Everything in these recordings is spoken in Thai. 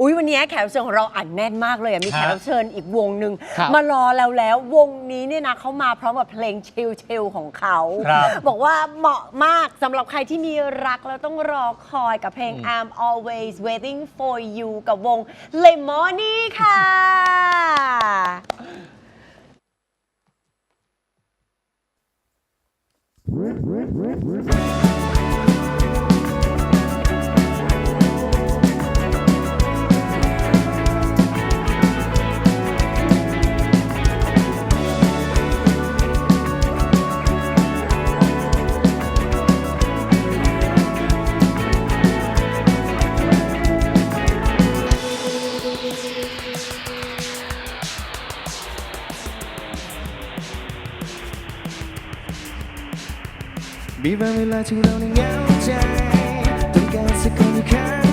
อุ้ยวันนี้แขกรับเชิญของเราอัดแน่นมากเลยอะมีแขกรับเชิญอีกวงหนึ่งครับ มารอแล้วแล้ววงนี้เนี่ยนะเขามาพร้อมกับเพลงชิลๆของเขา ครับ บอกว่าเหมาะมากสำหรับใครที่มีรักแล้วต้องรอคอยกับเพลง I'm always waiting for you กับวง Lemony ค่ะ มีบางเวลาที่เราในเหงาใจต้องการสักคนอยู่ข้าง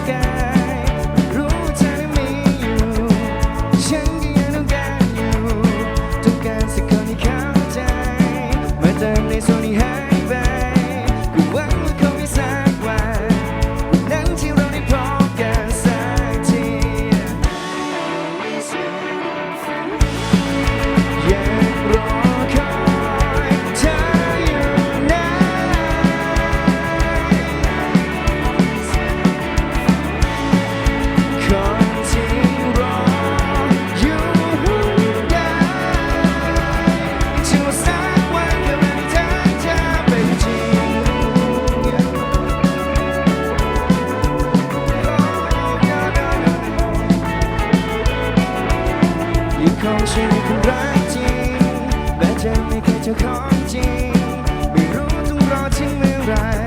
ถึ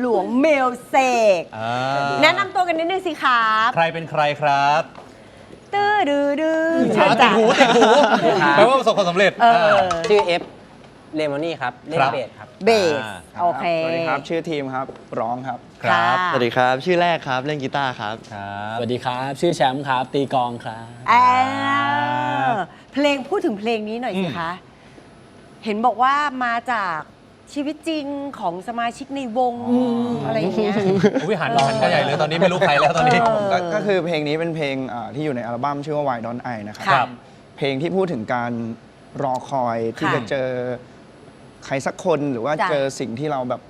หลวงเมลเซกอ่าแนะนำตัวกันนิดนึงสิครับใครเป็นใครครับตื้อดื้อดื้ออ่าติดหูติดหูครับแปลว่าประสบความสำเร็จเออ ชื่อเอฟเลมอนี่ครับ เล่นครับ เบสครับ เบส อ่า โอเค สวัสดีครับ ชื่อทีมครับ ร้องครับ ครับค่ะสวัสดีครับ ชื่อแรกครับ เล่นกีตาร์ครับ ครับสวัสดีครับ ชื่อแชมป์ครับ ตีกลองครับอ่าเพลงพูดถึงเพลงนี้หน่อยสิคะ เห็นบอกว่ามาจาก ชีวิตจริงของสมาชิกในวงอะไรอย่างเงี้ย อุ้ยหันหันกันใหญ่เลยตอนนี้ไม่รู้ใครแล้วตอนนี้ เออ ก็ก็คือเพลงนี้เป็นเพลงอ่าที่อยู่ในอัลบั้มชื่อว่า Why Don't I นะครับ ครับ เพลงที่พูดถึงการรอคอยที่ค่ะจะเจอใครสักคนหรือว่าจ้ะ เจอสิ่งที่เราแบบ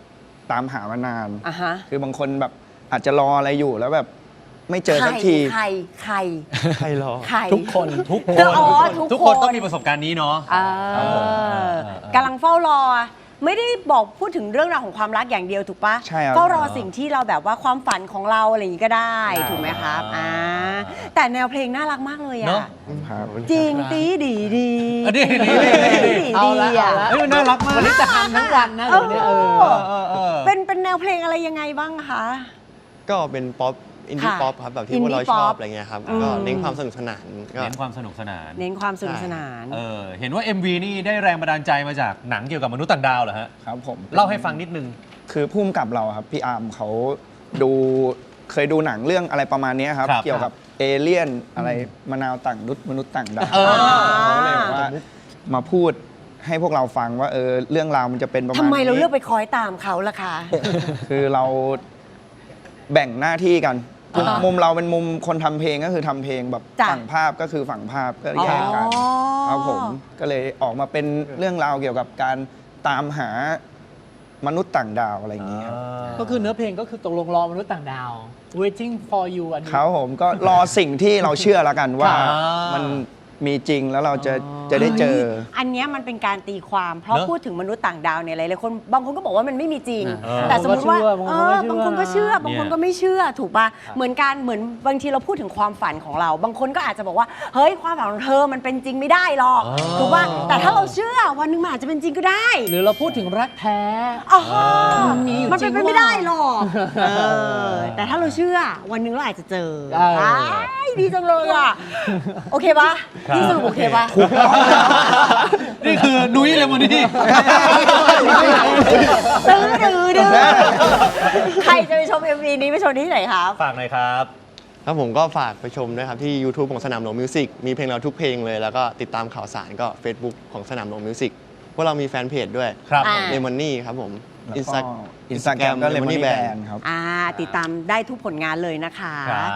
ตามหามานาน อะฮะคือบางคนแบบอาจจะรออะไรอยู่แล้วแบบไม่เจอสักที ใครใครใครรอ ใคร ทุกคน ทุกคเอนออ๋อทุกทุกคคนนต้องมีประสบการณ์นี้เนาะ เอครับผมอเออเออ กำลังเฝ้ารอ ไม่ได้บอกพูดถึงเรื่องราวของความรักอย่างเดียวถูกปะใช่ครับเฝ้ารอสิ่งที่เราแบบว่าความฝันของเราอะไรอย่างนี้ก็ได้ถูกไหมครับอ่าแต่แนวเพลงน่ารักมากเลยเนอะ อะ ครับ จริงตีดีดีอันนี้นี่นี่นี่ดีเอาดีละอะเอาละเฮ้ยมันน่ารักมากวันนี้จะทำทั้งวันนะเดี๋ยวนี้เออ เออเออเออ เป็นเป็นแนวเพลงอะไรยังไงบ้างคะ ก็เป็นป๊อป อินดี้ค่ะป๊อปครับแบบที่ indie พวกเราช pop อบอะไรเงี้ยครับอืมก็เน้นความสนุกสนานก็ เน้นความสนุกสนานเน้นความสนุกสนาน เออเห็นว่า MV นี่ได้แรงบันดาลใจมาจากหนังเกี่ยวกับมนุษย์ต่างดาวเหรอฮะครับผมเล่าให้ฟังนิดนึง คือพุ่มกับเราครับพี่อาร์มเขาดูเคยดูหนังเรื่องอะไรประมาณเนี้ยครับ ครับเกี่ยวกับเอเลี่ยนอะไรมะนาวต่างดุษมนุษย์ต่างดาวเออ เขาเลยบอกว่ามาพูดให้พวกเราฟังว่าเออเรื่องราวมันจะเป็นประมาณทำไมเรานี้ เลือกไปคอยตามเขาล่ะคะ คือเราแบ่งหน้าที่กัน คืออ่ามุมุมเราเป็นมุมคนทำเพลงก็คือทำเพลงแบบจ้ะ ฝั่งภาพก็คือฝั่งภาพก็แยกกันอ๋อ ครับผมก็เลยออกมาเป็นเรื่องราวเกี่ยวกับการตามหามนุษย์ต่างดาวอะไรอย่างเงี้ยครับก็คือเนื้อเพลงก็คือตกลงรอมนุษย์ต่างดาว waiting for you อันนี้ ครับผมก็รอสิ่งที่เราเชื่อแล้วกันว่าครับมัน มีจริงแล้วเราจะจะได้เจอ อันเนี้ยมันเป็นการตีความ เพราะเนอะพูดถึงมนุษย์ต่างดาวเนี่ยหลายๆคนบางคนก็บอกว่ามันไม่มีจริง เออแต่สมมติว่าบางเอคนก็อเชื่อบางคนก็เชื่อบางคนก็ไม่เชื่อถูกปะเหมือนกันเหมือนบางทีเราพูดถึงความฝันของเรา บางคนก็อาจจะบอกว่าเฮ้ยความฝันของเธอมันเป็นจริงไม่ได้หรอกอ๋อ ถูกปะแต่ถ้าเราเชื่อวันหนึงมันอาจจะเป็นจริงก็ได้หรือเราพูดถึงรักแท้ อ๋อมันมีอยู่มันเป็นจริไปงไม่ว่าได้หรอกเออแต่ถ้าเราเชื่อวันหนึงเราอาจจะเจอเอออ้ายดีจังเลยอะโอเคปะพี่สรุปโอเคปะนี่คือนุ้ยเลมอนี่ตื้อดื้อดื้อใครจะไปชม MV นี้ไปชมที่ไหนครับ ฝากหน่อยครับ ครับผมก็ฝากไปชมด้วยครับที่ YouTube ของสนามหลวงมิวสิกมีเพลงเราทุกเพลงเลยแล้วก็ติดตามข่าวสารก็ Facebook ของสนามหลวงมิวสิกพวกเรามีแฟนเพจด้วยครับอ่าเลมอนนี่ครับผมแล้วอินสก็ตาอินสตาแกรมก็เลมอนนี่แบนครับ อ่า ติดตามได้ทุกผลงานเลยนะคะครับ